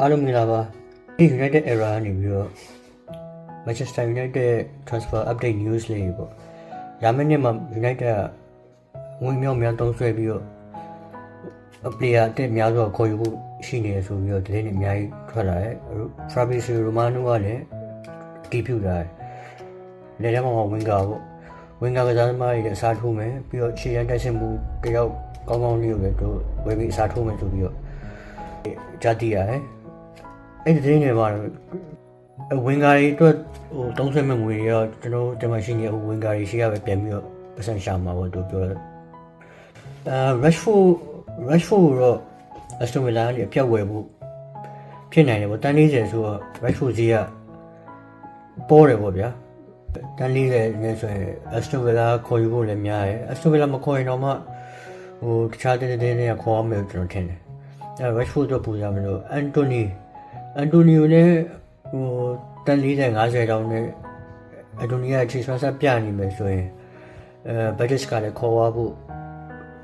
အားလုံးမင်္ဂလာပါဒီ United Era ကနေပြီးတော့ Manchester United transfer update news လေးပေါ့ရာမင်းနဲ့မှာ United ကဝင်မြောက်များတုံးဆွဲပြီးတော့ player အတက်များစွာခေါ်ယူဖို့ရှိနေရဆိုပြီးတော့သတင်းတွေအများကြီးထွက်လာတယ် Fabrizio Romano ကလည်းတီးပြူလာတယ်လက်ထဲမှာဝင်ကာပေါ့ဝင်ကာကစားသမားတွေလည်းအစားထိုးမယ်ပြီးတော့ခြေရန်တက်ဆင်မှုတယောက်ကောင်းကောင်းလေးကိုလည်းတို့ဝယ်ပြီးအစားထိုးမယ်ဆိုပြီးတော့ကြားသိရတယ် အဲ့ဒီသတင်းတွေမှာတော့ဝင်ကာရီအတွက်ဟိုတုံးဆွဲမဲ့ငွေတွေရောကျွန်တော်ဒီမှာရှိနေဟိုဝင်ကာရီရှိရပဲပြန်ပြီးတော့ပတ်စံရှာမှာပေါ့သူပြောတယ်အဲ Rashford Rashford တော့ Aston Villa ကနေအပြတ်ဝယ်ဖို့ဖြစ်နိုင်တယ်ပေါ့တန်း40ဆိုတော့ Rashford ကြီးကပေါ်တယ်ပေါ့ဗျာတန်း40နဲ့ဆိုရင် Aston Villa ခေါ်ယူဖို့လည်းများတယ် Aston Villa မခေါ်ရင်တော့မှဟိုတခြားတဲ့တဲ့တွေကခေါ်ရမယ်ကျွန်တော်ထင်တယ်အဲ Rashford တော့ပူကြမလို့ Anthony အန်တိုနီယိုလည်းဟိုတန်40 50တောင်းနဲ့အန်တိုနီယာခြေဆွမ်းဆက်ပြနေမယ်ဆိုရင်အဲဘတ်ဂျက်ကလည်းခေါ်သွားဖို့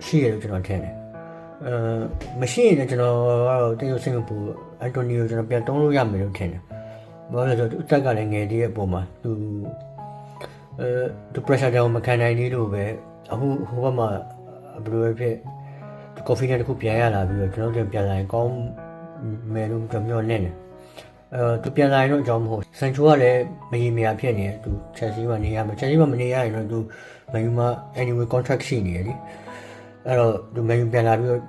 ရှိရလို့ကျွန်တော်ထင်တယ်အဲမရှိရင်လည်းကျွန်တော်ကတော့တရုတ်စင်ကာပူအန်တိုနီယိုကျွန်တော်ပြန်တုံးလို့ရမယ်လို့ထင်တယ်ဘာလို့လဲဆိုတော့သူအသက်ကလည်းငယ်သေးရဲ့ပုံမှာသူအဲသူ pressure တောင်မခံနိုင်သေးလို့ပဲအခုဟိုဘက်မှာဘယ်လိုပဲဖြစ်သူ coffee နဲ့တခုပြန်ရလာပြီးတော့ကျွန်တော်တို့ပြန်လာရင်ကောင်းမယ်လို့ကျွန်တော်မျှော်လင့်တယ် အဲသူပြန်လာရင်တော့အကြောင်းမဟုတ်ဆန်ချိုကလည်းမရေမရာဖြစ်နေတယ်သူ Chelsea မှာနေရမယ် Chelsea မှာမနေရရင်တော့သူမန်ယူမှာ anyway contract ရှိနေတယ်လीအဲ့တော့သူမန်ယူပြန်လာပြီးတော့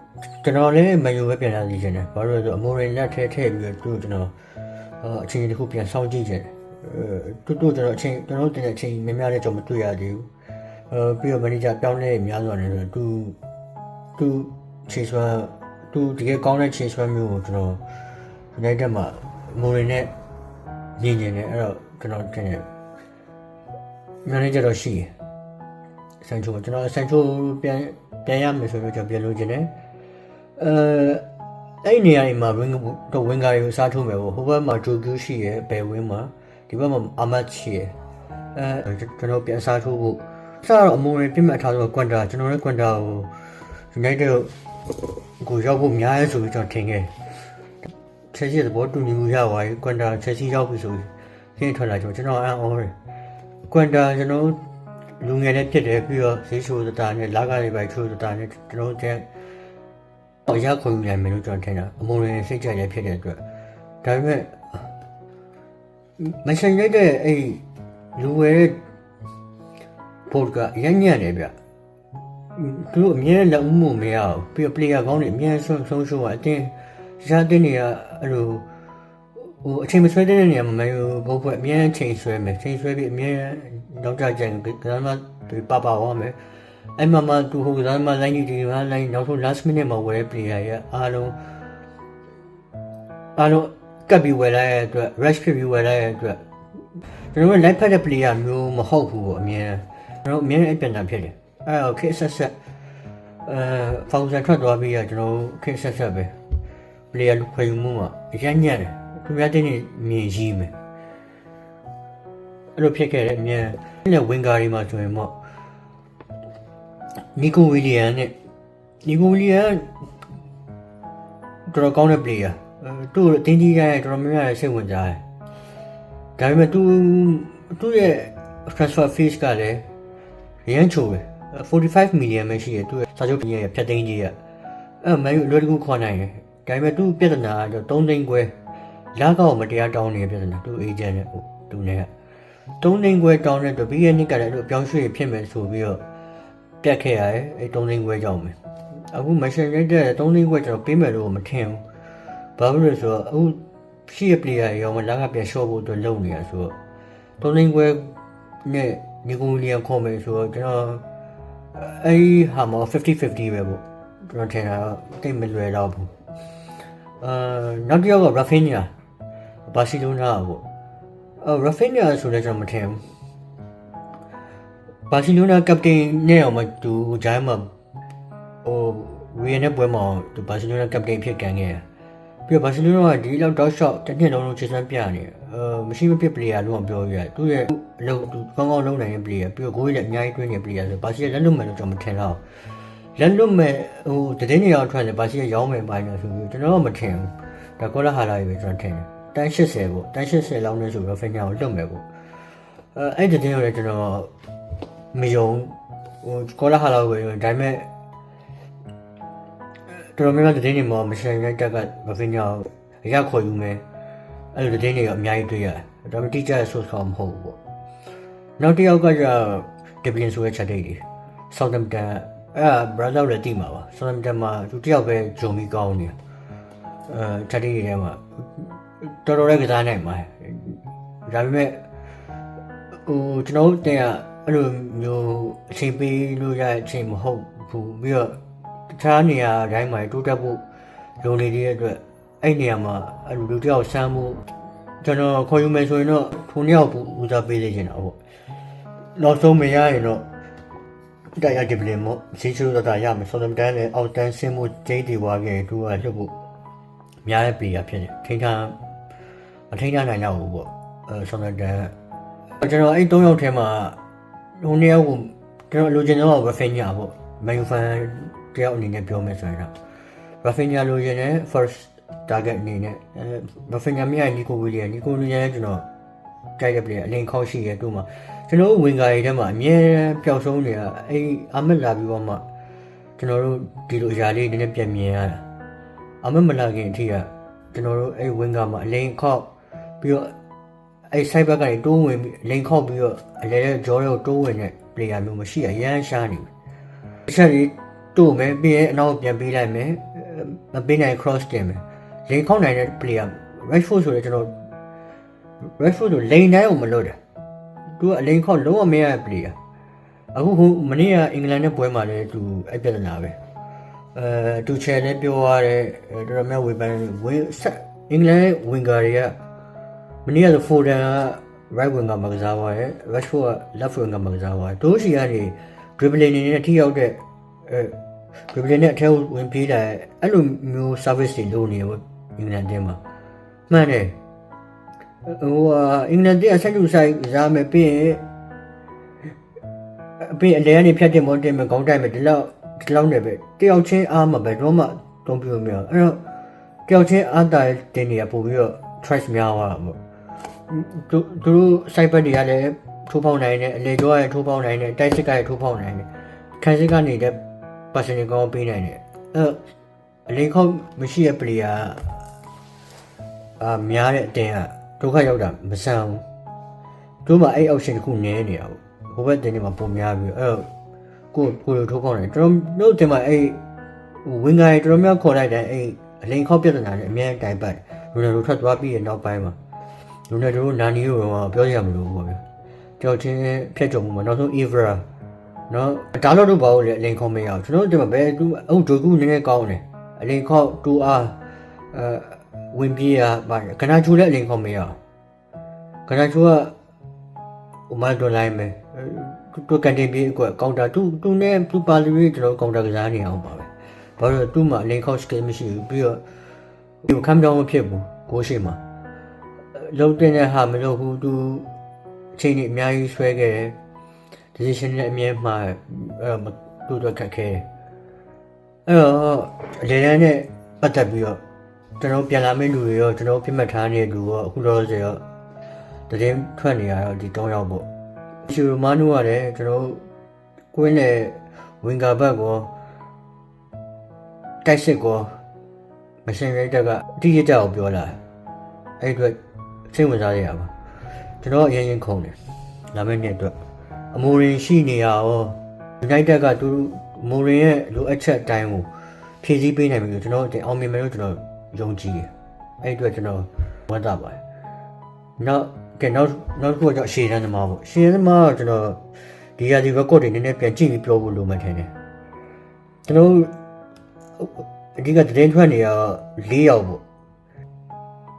ကျွန်တော်လည်းမန်ယူပဲပြန်လာစီချင်တယ်ဘာလို့လဲဆိုတော့အမိုရင်လက်ထဲထည့်ပြီးတော့သူ့ကျွန်တော်အချိန်တစ်ခုပြန်စောင့်ကြည့်ချင်တယ်အဲတူတူကျွန်တော်အချိန်ကျွန်တော်တင်တဲ့အချိန်များများလေးကျွန်တော်မတွေ့ရသေးဘူးအဲပြီးတော့ manager ပြောင်းလဲများစွာနေဆိုတော့သူသူခြေစွမ်းသူတကယ်ကောင်းတဲ့ခြေစွမ်းမျိုးကိုကျွန်တော် United မှာ မိုရင်နဲ့ညင်ညင်နေအဲ့တော့ကျွန်တော်တင်တယ် manager တော့ရှိတယ်ဆန်ချိုကျွန်တော်ဆန်ချိုပြန်ပြန်ရမယ်ဆိုတော့ကျွန်တော်ပြန်လို့ခြင်းတယ်အဲအဲ့ဒီနေရာတွေမှာ wing တော့ wing ကာတွေကိုစားထိုးမယ်ပေါ့ဟိုဘက်မှာ Jogu ရှိရယ်ဘယ်ဝင်းမှာဒီဘက်မှာ Ahmad ရှိရယ်အဲကျွန်တော်ပြန်စားထိုးဖို့စတော့အမုံတွေပြတ်မှတ်ထားဆိုတော့ Quanta ကျွန်တော်လည်း Quanta ကို United ကိုရောက်ဖို့များရဲဆိုပြီးကျွန်တော်ထင်ခဲ့ ချက်ရှိတဲ့ဘောတူညီမှုရသွားပြီ Quanta ချက်ရှိရောက်ပြီဆိုပြီးခင်းထွက်လာကျွန်တော်အံ့ဩတယ် Quanta ကျွန်တော်လူငယ်နဲ့ဖြစ်တယ်ပြီးတော့ဈေးချိုးတာနဲ့လာကားတွေပဲချိုးတာနဲ့ကျွန်တော်တဲ့အော်ရခုံနိုင်မယ်လို့ကျွန်တော်ထင်တာအမုံရင်စိတ်ကြရဖြစ်တဲ့အတွက်ဒါပေမဲ့မဆိုင်ရတဲ့အဲ့လူဝဲပေါ်ကအရင်ညံ့တယ်ဗျသူတို့အမြဲလက်ဦးမှုမရဘူးပြီးတော့ player ကောင်းတွေအမြဲဆုံးဆုံးရှုံးတာအတင်း ရှားတဲ့နေရအဲ့လိုဟိုအချိန်မဆွဲတဲ့နေရာမှာမယူဘုတ်ဖွဲ့အမြဲချိန်ဆွဲမယ်ချိန်ဆွဲပြီးအမြဲနောက်ကြကြင်ကစားမသူပပဝါမယ်အဲ့မှာမှသူဟိုကစားမလိုင်းကြီးဒီမှာလိုင်းနောက်ဆုံး last minute မှာဝယ် player ရအားလုံးအားလုံးကပ်ပြီးဝယ်လိုက်ရတဲ့အတွက် rush ဖြစ်ပြီးဝယ်လိုက်ရတဲ့အတွက်ကျွန်တော်တို့ live ဖက်တဲ့ player မျိုးမဟုတ်ဘူးပေါ့အမြဲကျွန်တော်အမြဲအပြန်တာဖြစ်တယ်အဲ့တော့ခေတ်ဆက်ဆက်အဲဖောင်ဆန်ထွက်သွားပြီးရကျွန်တော်ခေတ်ဆက်ဆက်ပဲ player လူခွေမှုမှာအရညံ့တယ်သူများတဲ့နေမြင်ကြီးမယ်အဲ့လိုဖြစ်ခဲ့တယ်အမြန်နဲ့ဝင်ကာရီမှာဆိုရင်ပေါ့နီကိုဝီလီယန်နဲ့နီကိုဝီလီယန်တော်တော်ကောင်းတဲ့ player အဲသူ့အတင်းကြီးတိုင်းတော်တော်များများစိတ်ဝင်စားတယ်ဒါပေမဲ့သူသူ့ရဲ့ transfer fees ကလည်းရမ်းချိုပဲ45 million ပဲရှိရသူ့ရဲ့စာချုပ်ပြင်ရဲ့ဖြတ်သိမ်းကြီးရအဲမန်ယူလွယ်တကူခေါ်နိုင်တယ် ဒါပေမဲ့သူ့ပြဿနာကတော့3သိန်းခွဲလာကောက်မတရားတောင်းနေတဲ့ပြဿနာသူ့ agent နဲ့သူနဲ့3သိန်းခွဲတောင်းတဲ့အတွက်ပြီးရဲ့နှစ်ကလည်းအဲ့လိုပြောင်းရွှေ့ဖြစ်မယ်ဆိုပြီးတော့ပြတ်ခဲ့ရတယ်အဲ3သိန်းခွဲကြောင့်ပဲအခုမရှင်ရိုက်တဲ့3သိန်းခွဲကျွန်တော်ပေးမယ်လို့မထင်ဘူးဘာဖြစ်လို့လဲဆိုတော့အခုရှိရ player ရောမလာကပြန် short ဖို့အတွက်လုပ်နေရဆိုတော့3သိန်းခွဲနဲ့နီကိုလီယန်ခေါ်မယ်ဆိုတော့ကျွန်တော်အဲ့ဒီဟာမှာ50 50ပဲပေါ့ကျွန်တော်ထင်တာတော့တိတ်မလွယ်တော့ဘူး အာနောက်တစ်ယောက်က Rafinha ဘာစီလိုနာပေါ့အာ Rafinha ဆိုလည်းကျွန်တော်မထင်ဘူးဘာစီလိုနာကပတိန်နဲ့အောင်မသူဂျိုင်းမှာဟိုဝီယန်နဲ့ပွဲမှာသူဘာစီလိုနာကပတိန်ဖြစ်ကန်ခဲ့တယ်ပြီးတော့ဘာစီလိုနာကဒီလောက်တော့ shot တစ်နှစ်လုံးလုံးချစ်စမ်းပြနေတယ်အာမရှိမဖြစ် player လို့ပြောရသူ့ရဲ့အလုပ်သူကောင်းကောင်းလုပ်နိုင်တဲ့ player ပြီးတော့ဂိုးရည်လည်းအများကြီးတွင်းနေ player ဆိုဘာစီလက်လွတ်မယ်လို့ကျွန်တော်မထင်တော့ လက်လွတ်မဲ့ဟိုတည်င်းနေအောင်ထွက်တယ်ဘာစီရောင်းမယ်ပိုင်းလို့ဆိုပြီးကျွန်တော်ကမထင်ဘူးဒါကောလာဟာလာကြီးပဲကျွန်တော်ထင်တယ်တန်း80ပေါ့တန်း80လောက်နဲ့ဆိုတော့ဖိညာကိုလွတ်မယ်ပေါ့အဲအဲ့ဒီတင်ကိုလည်းကျွန်တော်မယုံဟိုကောလာဟာလာကိုဒါပေမဲ့တော်တော်များများတင်နေမှာမရှင်ရိုက်တက်ကဖိညာကိုအရခေါ်ယူမယ်အဲ့လိုတင်တွေကအများကြီးတွေ့ရတယ်ဒါပေမဲ့တိကျတဲ့ source ကမဟုတ်ဘူးပေါ့နောက်တစ်ယောက်ကကျဒဗလင်ဆိုတဲ့ချက်တွေဆောက်တမ်တန် အဲ့ဘရာဇယ်လည်းတိမှာပါဆောက်တမ်တန်မှာသူတယောက်ပဲဂျုံမီကောင်းနေတယ်အဲချက်တွေထဲမှာတော်တော်လေးကစားနိုင်ပါတယ်ဒါပေမဲ့ဟိုကျွန်တော်တို့တင်ကအဲ့လိုမျိုးအချိန်ပေးလို့ရတဲ့အချိန်မဟုတ်ဘူးပြီးတော့တခြားနေရာတိုင်းမှာတိုးတက်ဖို့လုံနေတဲ့အတွက်အဲ့နေရာမှာအဲ့လိုလူတယောက်ဆမ်းမှုကျွန်တော်ခေါ်ယူမယ်ဆိုရင်တော့ထုံတယောက်ဦးစားပေးနေချင်တာပေါ့နောက်ဆုံးမရရင်တော့ တရားဒီပလင်မို့စီချူတော့တာရမယ်ဆိုတော့တန်းနဲ့အောက်တန်းဆင်းမှုဂျိတ်ဒီဝါကတူကလှုပ်ဖို့များတဲ့ပေရဖြစ်နေထိန်းထားမထိန်းထားနိုင်တော့ဘူးပေါ့အဲဆိုတော့တန်းကျွန်တော်အဲ့၃ယောက်ထဲမှာဟိုနှစ်ယောက်ကိုကျွန်တော်လိုချင်တော့ Rafinha ပေါ့မန်ယူဖန်တယောက်အနေနဲ့ပြောမယ်ဆိုရင်တော့ Rafinha လိုချင်တဲ့ first target အနေနဲ့အဲ Rafinha မြတ်နီကိုဝီလီယံနီကိုဝီလီယံကျွန်တော်ကြိုက်တဲ့ player အလင်းခေါက်ရှိရဲ့သူ့မှာ ကျွန်တော်ဝင်ကာရီထဲမှာအမြဲပျောက်ဆုံးနေတာအဲ့အမက်လာပြီးတော့မှကျွန်တော်တို့ဒီလိုအရာလေးနည်းနည်းပြန်မြင်ရတာအမက်မလာခင်အထိကကျွန်တော်တို့အဲ့ဝင်ကာမှာအလင်းခေါက်ပြီးတော့အဲ့ side back ကနေတိုးဝင်ပြီးအလင်းခေါက်ပြီးတော့အလဲတဲ့ jaw ကိုတိုးဝင်တဲ့ player မျိုးမရှိရရမ်းရှားနေပြီတစ်ချက်လေးတိုးမယ်ပြီးရင်အနောက်ပြန်ပေးလိုက်မယ်မပေးနိုင် cross တင်မယ်လင်းခေါက်နိုင်တဲ့ player Rashford ဆိုတော့ကျွန်တော် Rashford ဆိုလိန်တိုင်းကိုမလွတ်တယ် သူကအလိန်ခေါက်လုံးဝမရတဲ့ player အခုဟိုမနေ့ကအင်္ဂလန်နဲ့ပွဲမှာလည်းသူအဲ့ပြဿနာပဲအဲသူချယ်လည်းပြောရတယ်တော်တော်များဝေဖန်ဝင်ဆက်အင်္ဂလန်ဝင်ကာတွေကမနေ့ကဆိုဖိုဒန်က right winger မှာကစားသွားတယ် Rashford က left winger မှာကစားသွားတယ်တို့စီကနေ dribbling နေနဲ့ထိရောက်တဲ့အဲ dribbling နဲ့အထက်ဝင်ပြေးလာအဲ့လိုမျိုး service တွေလုပ်နေရပေါ့အင်္ဂလန်တင်းမှာမှန်တယ် ဟိုအင်္ဂလန်တင်းအဆက်ကျဆိုင်စားမယ်ပြီးရင်အပြင်အလဲကနေဖြတ်တင်မတင်မကောင်းတိုင်းမယ်ဒီလောက်ဒီလောက်နဲ့ပဲတယောက်ချင်းအားမှာပဲတော့မှတုံးပြမရအဲ့တော့တယောက်ချင်းအားတာတင်နေရပို့ပြီးတော့ trash များသွားတာပေါ့သူသူတို့ site ဘက်တွေကလည်းထိုးပေါက်နိုင်တယ်အလေကျော်ရထိုးပေါက်နိုင်တယ်တိုက်စစ်ကရထိုးပေါက်နိုင်တယ်ခံစစ်ကနေတဲ့ person ကောင်းပေးနိုင်တယ်အဲ့အလေခေါက်မရှိတဲ့ player အာများတဲ့အတင်းက ဒုက္ခရောက်တာမဆန်ဘူးတို့မှအဲ့ option တစ်ခုနည်းနေတာပေါ့ဘိုးဘက်တင်းတွေမှာပုံများပြီးအဲ့တော့ကိုကိုလိုထိုးပေါက်နိုင်ကျွန်တော်တို့တင်မှာအဲ့ဝင်ငါတော်တော်များခေါ်လိုက်တယ်အဲ့အလိန်ခေါက်ပြဿနာနဲ့အများတိုင်ပတ်ရိုနယ်ဒိုထွက်သွားပြီးရနောက်ပိုင်းမှာရိုနယ်ဒိုနာနီတို့တော့ပြောရမလို့ပေါ့ဗျာကြောက်ချင်းဖြတ်ကြုံမှုမှာနောက်ဆုံး Evra နော်ဒါတော့တော့ဘာလို့လဲအလိန်ခေါက်မရအောင်ကျွန်တော်တို့ဒီမှာဘယ်သူအုပ်ဒိုကူနည်းနည်းကောင်းတယ်အလိန်ခေါက် 2R အဲ ဝင်ပြေးရပါကနာချူလည်းအလိန်ခေါက်မရအောင်ကနာချူကဟိုမှာတွန်လိုက်မယ်သူကန်တင်ပြေးအကွက်ကောင်တာသူသူနဲ့သူပါလူကြီးကျွန်တော်ကောင်တာကစားနေအောင်ပါပဲဘာလို့သူ့မှာအလိန်ခေါက်စကေးမရှိဘူးပြီးတော့ဒီခံပြောင်းမဖြစ်ဘူးကိုရှိမှာလုံးတင်တဲ့ဟာမလုပ်ဘူးသူအချိန်ကြီးအများကြီးဆွဲခဲ့တယ် decision နဲ့အမြဲမှာအဲ့တော့သူ့တော့ခက်ခဲအဲ့တော့အလေတန်းနဲ့ပတ်သက်ပြီးတော့ ကျွန်တော်ပြန်လာမယ့်လူတွေရောကျွန်တော်ပြတ်မှတ်ထားနေတဲ့လူရောအခုတော့ဆိုရောတရင်ထွက်နေရတော့ဒီ၃ယောက်ပေါ့ရှူမနူကလည်းကျွန်တော်ကွင်းနဲ့ဝင်ကာဘက်ကောတိုက်စစ်ကောမရှင်ရိုက်တက်ကတိကျကြအောင်ပြောလာအဲ့အတွက်စိတ်ဝင်စားရပါကျွန်တော်အရင်ရင်ခုံတယ်လာမယ့်နေ့အတွက်အမိုရင်ရှိနေရရော United ကသူအမိုရင်ရဲ့လိုအပ်ချက်အတိုင်းကိုဖြည့်ဆည်းပေးနိုင်ပြီလို့ကျွန်တော်တင်အောင်မြင်မယ်လို့ကျွန်တော် ယုံကြည်တယ်အဲ့အတွက်ကျွန်တော်ဝမ်းသာပါတယ်နောက်ကဲနောက်နောက်တစ်ခုကကျရှေ့တန်းသမားပေါ့ရှေ့တန်းသမားကကျွန်တော်ဒီရာဒီ record တွေနည်းနည်းပြန်ကြည့်ပြီးပြောဖို့လိုမှထင်တယ်ကျွန်တော်အဓိကသတင်းထွက်နေရ၄ယောက်ပေါ့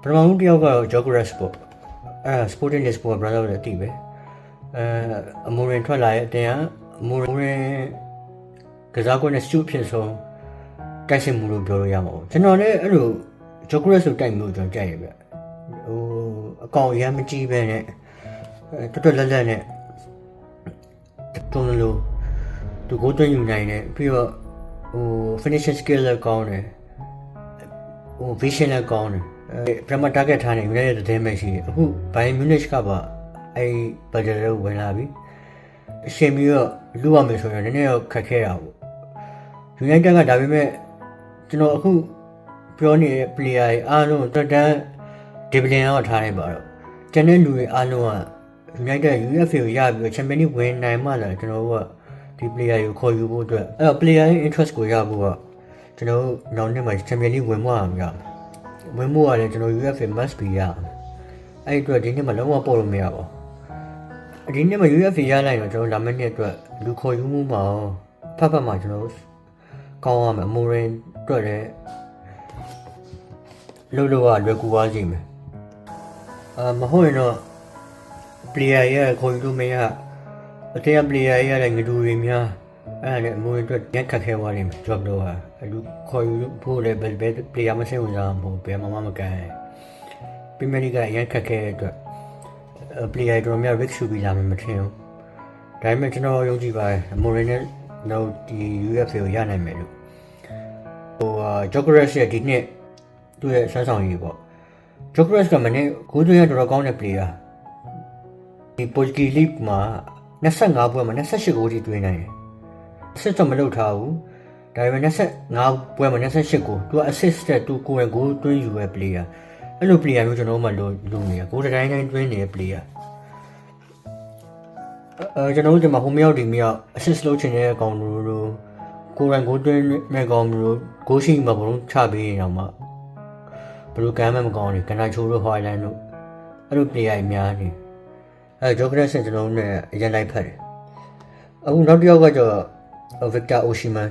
ပထမဆုံးတစ်ယောက်ကတော့ Jogres ပေါ့အဲ Sporting Lisbon brother လည်းတိပဲအဲအမိုရင်ထွက်လာရဲ့အတင်ကအမိုရင်ကစားကွက်နဲ့စတူဖြစ်ဆုံး တိုက်စစ်မှုလို့ပြောလို့ရမှာပေါ့ကျွန်တော်လည်းအဲ့လို Jogres ဆိုတိုက်မျိုးကျွန်တော်ကြိုက်ရပြဟိုအကောင်အရမ်းမကြည့်ပဲနဲ့အဲတော်တော်လက်လက်နဲ့တုံးလို့သူကိုသွင်းယူနိုင်တယ်ပြီးတော့ဟို finishing skill လည်းကောင်းတယ်ဟို vision လည်းကောင်းတယ်အဲပထမ target ထားနေ United တဲ့မဲ့ရှိတယ်အခု Bayern Munich ကပါအဲဘတ်ဂျက်ကိုဝင်လာပြီအရှင်ပြီးတော့လူရမယ်ဆိုရင်နည်းနည်းတော့ခက်ခဲတာပေါ့ United ကဒါပေမဲ့ ကျွန်တော်အခုပြောနေတဲ့ player တွေအားလုံးတက်တန်းဒီပလင်တော့ထားနေပါတော့ကျန်တဲ့လူတွေအားလုံးက United UEFA ကိုရပြီးတော့ Champions League ဝင်နိုင်မှလည်းကျွန်တော်တို့ကဒီ player ကိုခေါ်ယူဖို့အတွက်အဲ့တော့ player ရဲ့ interest ကိုရဖို့ကကျွန်တော်တို့နောက်နှစ်မှာ Champions League ဝင်မှရမှာဝင်မှုကလည်းကျွန်တော် UEFA must be ရအဲ့ဒီအတွက်ဒီနှစ်မှာလုံးဝပို့လို့မရပါဘူးဒီနှစ်မှာ UEFA ရလိုက်တော့ကျွန်တော်လာမယ့်နှစ်အတွက်လူခေါ်ယူမှုမှာဖတ်ဖတ်မှာကျွန်တော်ကောင်းရမယ်အ မိုရင်အတွက်လည်းလို့လို့ကလွယ်ကူသွားကြည့်မယ်အာမဟုတ်ရင်တော့ player ရဲ့ခေါ်ယူလို့မရအတင်း player ရဲ့လည်းငဒူတွေများအဲ့ဒါနဲ့အမိုရင်အတွက်ညက်ခက်ခဲသွားလိမ့်မယ် job တော့ဟာလူခေါ်ယူဖို့လည်းဘယ်ဘယ် player မစိတ်ဝင်စားမှာမဟုတ်ဘယ်မှမကန်ပရီးမီးလိဂ်ကရန်ခက်ခဲတဲ့အတွက် player တော်များ risk ရှူပြီးလာမယ်မထင်ဘူးဒါပေမဲ့ကျွန်တော်ယုံကြည်ပါတယ်အမိုရင်နဲ့တော့ဒီ UEFA ကိုရနိုင်မယ်လို့ ဟိုဂျော့ဂရက်ရဲ့ဒီနှစ်သူ့ရဲ့ဆွမ်းဆောင်ရည်ပေါ့ဂျော့ဂရက်ကမနေ့ဂိုးသွင်းရတော်တော်ကောင်းတဲ့ player ဒီပိုဂျကီလီမှာ25ပွဲမှာ28ဂိုးထိသွင်းနိုင်တယ်စစ်တော့မလုပ်ထားဘူးဒါပေမဲ့25ပွဲမှာ28ဂိုးသူက assist တဲ့သူကိုယ်ရဂိုးသွင်းယူရဲ့ player အဲ့လို player မျိုးကျွန်တော်တို့မှလိုလိုနေရဂိုးတိုင်းတိုင်းသွင်းနေတဲ့ player အဲကျွန်တော်တို့ဒီမှာဟိုမြောက်ဒီမြောက် assist လုပ်ချင်တဲ့အကောင်တို့တို့ ကိုယ်ရဂိုးသွင်းမဲ့ကောင်တို့ဂိုးရှိမှာဘုံချပေးနေတော့မှဘယ်လိုကမ်းမှမကောင်းဘူးကနာချိုတို့ဟိုင်လန်တို့အဲ့လို player အများကြီးအဲဂျိုကရက်ဆန်ကျွန်တော်တို့ ਨੇ အရင်လိုက်ဖက်တယ်အခုနောက်တစ်ယောက်ကကျတော့ဗစ်တာအိုရှီမန်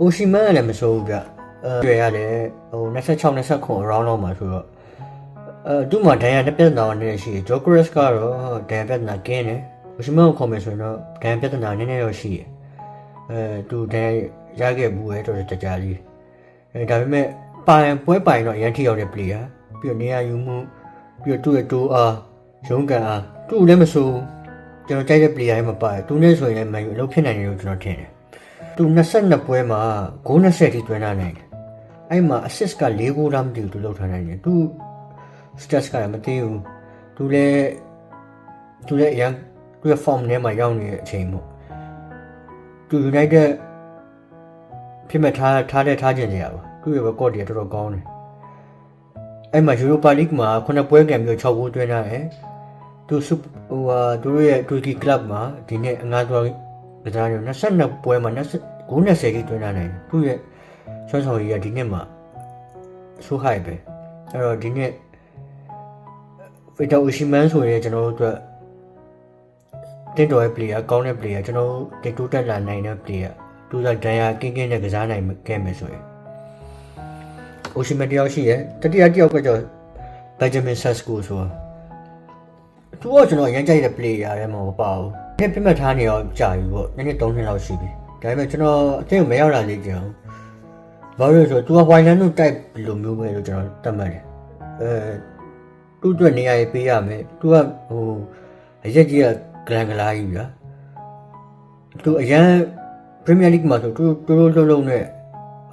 အိုရှီမန်ကလည်းမဆိုးဘူးဗျအဲတွေ့ရတယ်ဟို26 29 round လောက်မှာဆိုတော့အဲသူ့မှာဒဏ်ရာတစ်ပြက်နာနေရှိဂျိုကရက်ကတော့ဒဏ်ရာပြက်နာကင်းတယ်အိုရှီမန်ကိုခေါ်မယ်ဆိုရင်တော့ဒဏ်ရာပြက်နာနည်းနည်းတော့ရှိတယ် အဲသူဒဏ်ရာရခဲ့ဘူးရဲ့တော်တော်ကြာကြာလေးအဲဒါပေမဲ့ပိုင်ပွဲပိုင်တော့အရင်ထိရောက်တဲ့ player ပြီးတော့နေရာယူမှုပြီးတော့သူ့ရဲ့တိုးအားရုံးကန်အားသူ့လည်းမဆိုးကျွန်တော်ကြိုက်တဲ့ player တွေမပါသူနဲ့ဆိုရင်လည်းမန်ယူအလုပ်ဖြစ်နိုင်တယ်လို့ကျွန်တော်ထင်တယ်သူ22ပွဲမှာဂိုး20ထိသွင်းထားနိုင်တယ်အဲ့မှာ assist က4ဂိုးလားမသိဘူးသူလုပ်ထားနိုင်တယ်သူ stats ကလည်းမသိဘူးသူလည်းသူလည်းအရင်သူရဲ့ form ထဲမှာရောက်နေတဲ့အချိန်ပေါ့ သူ United ဖြစ်မဲ့ထားထားတဲ့ထားခြင်းကြရပါသူ့ရဲ့ record တွေတော်တော်ကောင်းတယ်အဲ့မှာ Europa League မှာ9ပွဲကံပြီး6ဂိုးသွင်းထားတယ်သူစုဟိုဟာသူတို့ရဲ့ Turkey club မှာဒီနေ့အငါးသွားကစားနေ22ပွဲမှာ20ဂိုး20ကြီးသွင်းထားတယ်သူ့ရဲ့ဆွမ်းဆောင်ရည်ကဒီနေ့မှာဆိုးဟိုက်ပဲအဲ့တော့ဒီနေ့ဗီတာအိုရှီမန်ဆိုရင်ကျွန်တော်တို့အတွက် တင်တော်ရဲ့ player ကောင်းတဲ့ player ကျွန်တော်တို့တင်တိုးတက်လာနိုင်တဲ့ player သူကဒဏ်ရာကင်းကင်းနဲ့ကစားနိုင်ခဲ့မယ်ဆိုရင်အိုရှီမန်တယောက်ရှိရဲ့တတိယတယောက်ကကျတော့ဘက်ဂျမင်ဆက်စကိုဆိုတာသူကကျွန်တော်အရင်ကြိုက်တဲ့ player ရဲမှာမပါဘူး။နှစ်ပြတ်မှတ်ထားနေတော့ကြာပြီပေါ့။နည်းနည်း၃နှစ်လောက်ရှိပြီ။ဒါပေမဲ့ကျွန်တော်အသိမရောက်လာသေးကြအောင်။ဘာလို့လဲဆိုတော့သူက Wayland တို့ type လိုမျိုးပဲလို့ကျွန်တော်သတ်မှတ်တယ်။အဲသူ့အတွက်နေရာရေးပေးရမယ်။သူကဟိုအရက်ကြီးက ဂလန်ဂလာကြီးဗျာ။သူအရန် Premier League မှာဆိုသူသူတို့လုံးလုံးနဲ့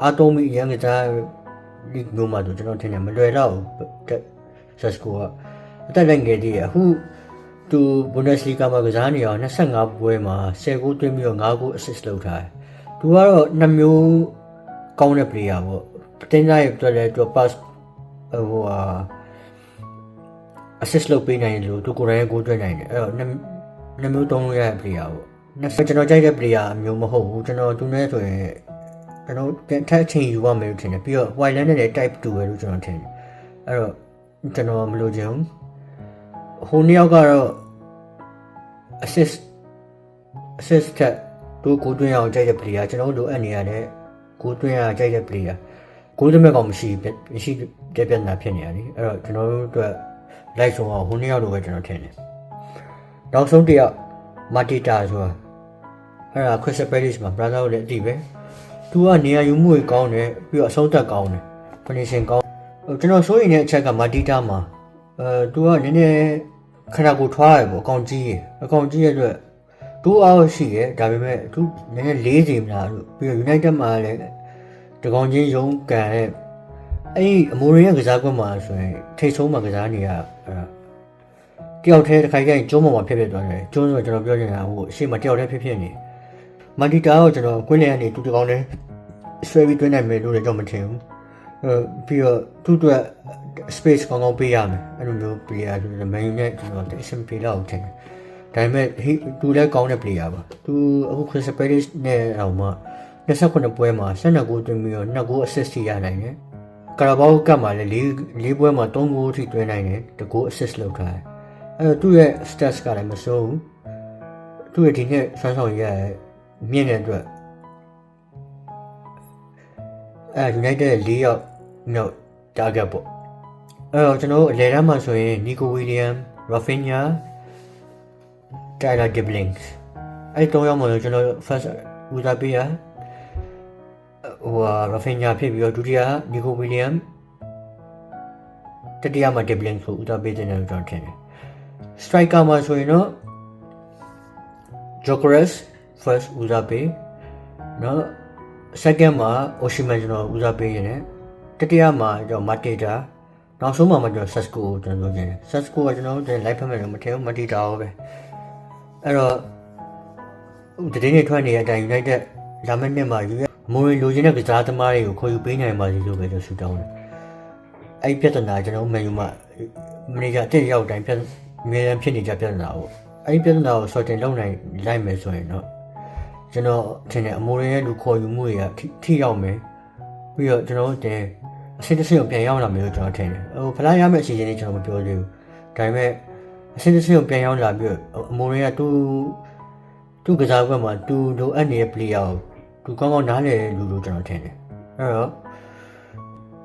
အာတိုမီအရန်ကစား League မျိုးမှာဆိုကျွန်တော်ထင်တယ်မလွယ်တော့ဘူး။ဆက်စကိုကအသက်လည်းငယ်သေးရအခုသူ Bundesliga မှာကစားနေအောင်25ပွဲမှာ10ဂိုးသွင်းပြီးတော့5ဂိုး assist လုပ်ထားတယ်။သူကတော့နှစ်မျိုးကောင်းတဲ့ player ပေါ့။တင်းသားရဲ့အတွက်လည်းသူ pass ဟိုဟာ assist လုပ်ပေးနိုင်လို့သူကိုယ်တိုင်ဂိုးသွင်းနိုင်တယ်။အဲ့တော့ နှစ်နှစ်မျိုးသုံးလို့ရတဲ့ player ပေါ့။နှစ်ကျွန်တော်ကြိုက်တဲ့ player အမျိုးမဟုတ်ဘူး။ကျွန်တော်သူနဲ့ဆိုရင်ကျွန်တော်ထက်ချင်းယူရမယ်လို့ထင်တယ်။ပြီးတော့ Wildland နဲ့လည်း type 2ပဲလို့ကျွန်တော်ထင်တယ်။အဲ့တော့ကျွန်တော်မလိုချင်ဘူး။ဟိုနှစ်ယောက်ကတော့ assist assist ထက်သူကိုတွင်းအောင်ကြိုက်တဲ့ player ကျွန်တော်တို့လိုအပ်နေရတဲ့ကိုတွင်းအောင်ကြိုက်တဲ့ player ကိုတွင်းမဲ့ကောင်မရှိမရှိတဲ့ပြဿနာဖြစ်နေရတယ်အဲ့တော့ကျွန်တော်တို့အတွက် like ဆုံးအောင်ဟိုနှစ်ယောက်လိုပဲကျွန်တော်ထင်တယ် နောက်ဆုံးတစ်ယောက်မာတီတာဆိုတာအဲ့ဒါ Crystal Palace မှာ brother ကိုလည်းအတိပဲသူကနေရာယူမှုတွေကောင်းတယ်ပြီးတော့အဆုံးသက်ကောင်းတယ် finishing ကောင်းကျွန်တော်စိုးရိမ်တဲ့အချက်ကမာတီတာမှာအဲသူကနည်းနည်းခဏကိုထွားရပေါ့အကောင်ကြီးရအကောင်ကြီးရအတွက်တူအားရှိရဒါပေမဲ့သူနည်းနည်းလေးစီမလားလို့ပြီးတော့ United မှာလည်းတကောင်ချင်းရုံးကန်တဲ့အဲ့ဒီအမိုရီရဲ့ကစားကွက်မှာဆိုရင်ထိတ်ဆုံးမှာကစားနေရအဲ့ဒါ တယောက်တည်းတစ်ခါကျရင်ကျုံးပေါ်မှာဖြစ်ဖြစ်သွားတယ်ကျုံးဆိုကျွန်တော်ပြောချင်တာဟိုအရှိမတယောက်တည်းဖြစ်ဖြစ်နေမန်တီတာကိုကျွန်တော်ကွင်းလျက်ကနေတူတကောင်းနဲ့ဆွဲပြီးတွင်းနိုင်မယ်လို့လည်းကျွန်တော်မထင်ဘူးအဲပြီးတော့သူ့အတွက် space ကောင်းကောင်းပေးရမယ်အဲ့လိုမျိုး player ဆိုတော့ main နဲ့ကျွန်တော်အဆင်ပြေတော့ထင်တယ်ဒါပေမဲ့ဟိသူလည်းကောင်းတဲ့ player ပါသူအခု Chris Palace နဲ့အောင်မှ29ပွဲမှာ12ဂိုးသွင်းပြီးတော့2ဂိုး assist ရနိုင်တယ်ကာရာဘောကပ်မှာလည်း၄၄ပွဲမှာ3ဂိုးထိသွင်းနိုင်တယ်တကူ assist လုပ်ထားတယ် အဲ့တော့သူ့ရဲ့ stats ကလည်းမစိုးဘူးသူ့ရဲ့ဒီနှစ်ဆွမ်းဆောင်ရရဲ့မြင့်တဲ့အတွက်အဲ United ၄ယောက်မြောက် target ပေါ့အဲ့တော့ကျွန်တော်တို့အလဲတန်းမှာဆိုရင် Nico William, Rafinha, Tyler Giblings အဲ့တော့ရောက်မှာလို့ကျွန်တော် first ဦးစားပေးရဟိုဟာ Rafinha ဖြစ်ပြီးတော့ဒုတိယ Nico William တတိယမှာ Giblings ကိုဦးစားပေးတဲ့လို့ကျွန်တော်ထင်တယ် striker မှာဆိုရင်တော့ Jokeres first ဦးစားပေးနော် second မှာ Oshiman ကျွန်တော်ဦးစားပေးရတယ်တတိယမှာကျွန်တော် Matita နောက်ဆုံးမှာမှကျွန်တော် Sasco ကိုကျွန်တော်လုပ်ခြင်း Sasco ကကျွန်တော်တို့ live ဖတ်မယ်လို့မထင်ဘူး Matita ရောပဲအဲ့တော့ဒီတင်းတွေထွက်နေတဲ့အတိုင်း United လာမယ့်နှစ်မှာ US မွေလိုချင်တဲ့ကစားသမားတွေကိုခေါ်ယူပေးနိုင်ပါစေလို့ပဲကျွန်တော်ဆုတောင်းတယ်အဲ့ဒီပြဿနာကျွန်တော်မန်ယူမှာမနေ့ကအတက်ရောက်တိုင်းပြဿနာ အများအားဖြစ်နေကြပြဿနာပေါ့အဲ့ဒီပြဿနာကိုဆော်တင်လုပ်နိုင်လိုက်မယ်ဆိုရင်တော့ကျွန်တော်ထင်တယ်အမိုးရရဲ့လူခေါ်ယူမှုတွေကထိထိရောက်မယ်ပြီးတော့ကျွန်တော်တို့တင်အစစ်တစ်စစ်ကိုပြန်ရောက်လာမယ်လို့ကျွန်တော်ထင်တယ်ဟိုဖလားရမယ့်အစီအစဉ်လေးကျွန်တော်မပြောသေးဘူးဒါပေမဲ့အစစ်တစ်စစ်ကိုပြန်ရောက်လာပြီးတော့အမိုးရကသူသူကစားကွက်မှာသူလိုအပ်နေတဲ့ player ကိုသူကောင်းကောင်းနားလည်လူလို့ကျွန်တော်ထင်တယ်အဲ့တော့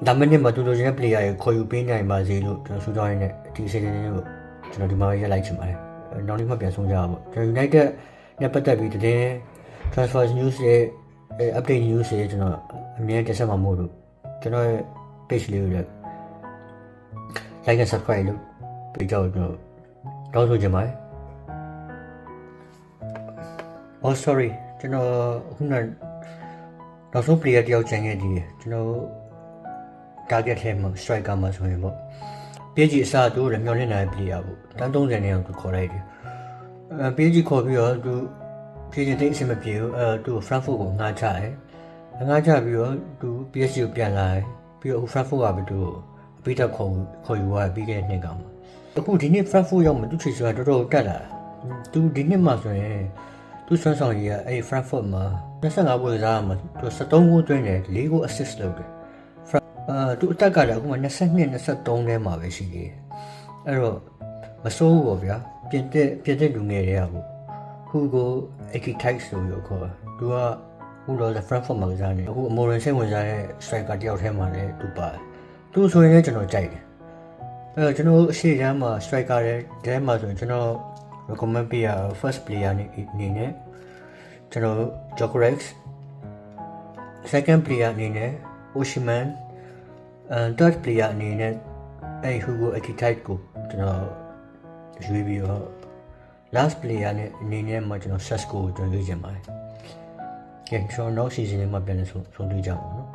ဒါမနစ်မှာသူလိုချင်တဲ့ player ကိုခေါ်ယူပေးနိုင်ပါစေလို့ကျွန်တော်ဆုတောင်းရင်းနဲ့ဒီအစီအစဉ်လေးကို ကျွန်တော်ဒီမှာရက်လိုက်ချင်ပါတယ်။နောက်နေ့မှပြန်ဆုံးကြပါပေါ့။ကျွန်တော် United နဲ့ပတ်သက်ပြီးတည်း transfer news ရဲ့ update news တွေကျွန်တော်အမြဲတက်ဆက်မှာမို့လို့ကျွန်တော်ရဲ့ page လေးကိုလည်း like and subscribe လုပ်ပေးကြတော့ကျွန်တော်တောင်းဆိုချင်ပါတယ်။ Oh sorry ကျွန်တော်ခုနနောက်ဆုံး player တယောက်ကျန်ခဲ့သေးတယ်ကျွန်တော် target ထဲမှာ striker မှာဆိုရင်ပေါ့ ပြေးကြီးအစားသူလည်းမျောလင့်နိုင်ပြီရပေါ့တန်း30နဲ့အောင်သူခေါ်လိုက်တယ်အဲပြေးကြီးခေါ်ပြီးတော့သူပြေးကြီးတိတ်အဆင်မပြေဘူးအဲသူ Frankfurt ကိုငှားချတယ်ငှားချပြီးတော့သူ PSG ကိုပြန်လာတယ်ပြီးတော့ Frankfurt ကပဲသူအပိတက်ခေါ်ခေါ်ယူသွားပြီးခဲ့တဲ့နှစ်ကမှာအခုဒီနှစ် Frankfurt ရောက်မှသူချီဆိုတာတော်တော်တက်လာသူဒီနှစ်မှာဆိုရင်သူဆွမ်းဆောင်ကြီးကအဲ့ Frankfurt မှာ25ပွဲစားမှာသူ73ဂိုးသွင်းတယ်4ဂိုး assist လုပ်တယ် အာသူအသက်ကလည်းအခုမှ22 23ထဲမှာပဲရှိသေးတယ်အဲ့တော့မစိုးဘူးပေါ့ဗျာပြင်တဲ့ပြင်တဲ့လူငယ်တွေကပေါ့ဟူကိုအကီထိုက်ဆိုရောခေါ်သူကဟူတော့ Frankfurt မှာကစားနေအခုအမော်ရင်စိတ်ဝင်စားတဲ့ striker တယောက်ထဲမှာလည်းသူပါတယ်သူဆိုရင်လည်းကျွန်တော်ကြိုက်တယ်အဲ့တော့ကျွန်တော်အရှိတန်းမှာ striker တဲ့တဲမှာဆိုရင်ကျွန်တော် recommend ပေးရ first player အနေနဲ့ကျွန်တော် Jokerex second player အနေနဲ့ Oshiman အဲ third player အနေနဲ့အဲ Hugo Ekitike ကိုကျွန်တော်ရွေးပြီးတော့ last player နဲ့အနေနဲ့မှကျွန်တော် Sasco ကိုကျွန်တော်ရွေးချင်ပါတယ်။ကဲကျွန်တော်နောက် season လေးမှာပြန်လဲဆုံးဆုံးတွေ့ကြအောင်နော်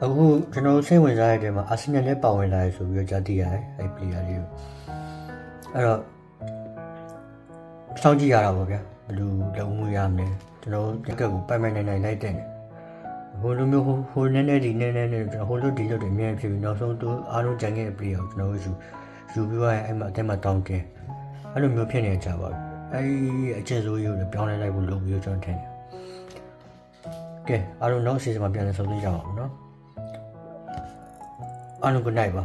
။အခုကျွန်တော်စိတ်ဝင်စားရတဲ့မှာ Arsenal လည်းပါဝင်လာရဆိုပြီးတော့ကြားသိရတယ်အဲ player လေးကို။အဲ့တော့စောင့်ကြည့်ရတာပေါ့ဗျာ။ဘယ်လိုလုပ်မှုရမလဲ။ကျွန်တော်တက်ကက်ကိုပိုင်ပိုင်နိုင်နိုင်လိုက်တဲ့နေ။ ဟိုလိုမျိုးဟိုနည်းနည်းဒီနည်းနည်းနဲ့ကျွန်တော်ဟိုလိုဒီလိုတွေအများကြီးဖြစ်ပြီးနောက်ဆုံးသူအားလုံးကြံခဲ့တဲ့ player ကိုကျွန်တော်ယူယူပြီးတော့အဲ့မှာအတက်မှာတောင်းတင်အဲ့လိုမျိုးဖြစ်နေကြပါဘူးအဲ့အကျဉ်းစိုးကြီးကိုပြောင်းလဲလိုက်ဖို့လုပ်ပြီးတော့ကျွန်တော်ထင်တယ်ကဲအားလုံးနောက် season မှာပြန်လည်ဆုံတွေ့ကြပါဦးနော်အားလုံး good night ပါ